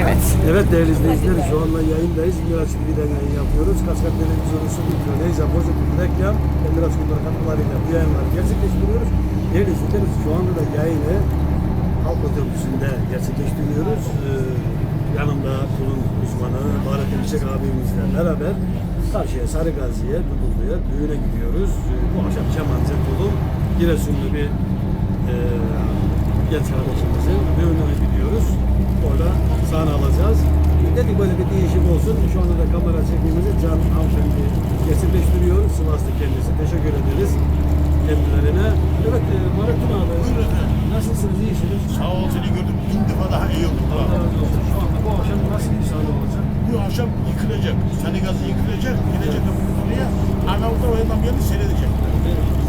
Evet. Evet değerli izleyiciler şu anda yayındayız. Miraç TV'den yayın yapıyoruz. Kaskat Televizyonu Neyse Pozitif Reklam ve Miraç Kulları katkılarıyla bu yayınları gerçekleştiriyoruz. Değerli izleyiciler şu anda da yayını halk otobüsünde gerçekleştiriyoruz. Ee, yanımda kulun uzmanı Baharettin Çiçek abimizle beraber karşıya Sarıgazi'ye, Dudullu'ya düğüne gidiyoruz. Ee, bu akşam Kemancı Kulun Giresunlu bir e, genç kardeşimizin düğününe gidiyoruz. Orada sahne alacağız. Dedik böyle bir değişim olsun. Şu anda da kamera çekimimizi Can Hanımefendi gerçekleştiriyor. Sivaslı kendisi. Teşekkür ederiz kendilerine. Evet, e, Bahattin abi. Buyurun efendim. Nasılsınız? İyisiniz? Sağ ol seni gördüm. Bin defa daha iyi oldum. Allah razı olsun. Şu anda bu akşam nasıl bir sahne olacak? Bu akşam yıkılacak. Sani gazı yıkılacak. Gidecek oraya. Arnavutlar oradan gelip seyredecek.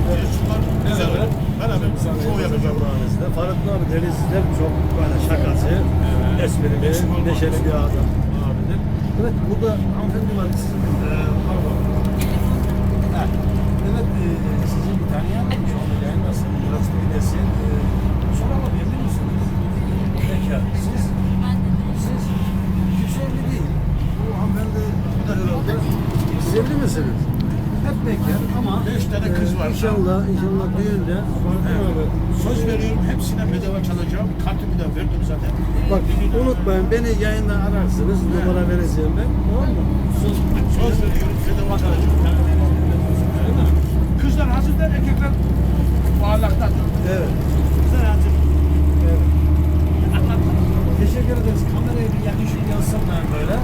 Yarışmalar güzel. Beraber. Beraber. Şov yapacağım. Fahrettin abi denizciler çok böyle şakası, esprili, neşeli bir adam. Evet, burada hanımefendi var. Sizin, e, pardon. Ha, Evet, e, sizi bir tanıyalım. Şu anda yayındasın. Biraz dinlesin. E, soralım, evli misiniz? Bekar. Siz? Siz? Kimse evli değil. Bu hanımefendi bu da herhalde. Siz evli misiniz? Hep bekar ama Beş tane kız var. İnşallah, inşallah düğünde abi Söz veriyorum hepsine bedava çalacağım. Kartımı da verdim zaten. Bak unutmayın beni yayında ararsınız. Numara vereceğim ben. Tamam mı? Söz, söz veriyorum bedava çalacağım. Kızlar hazır da erkekler bağlakta. Evet. Kızlar hazır. evet. Teşekkür ederiz. Kamerayı bir yakışık yazsınlar böyle.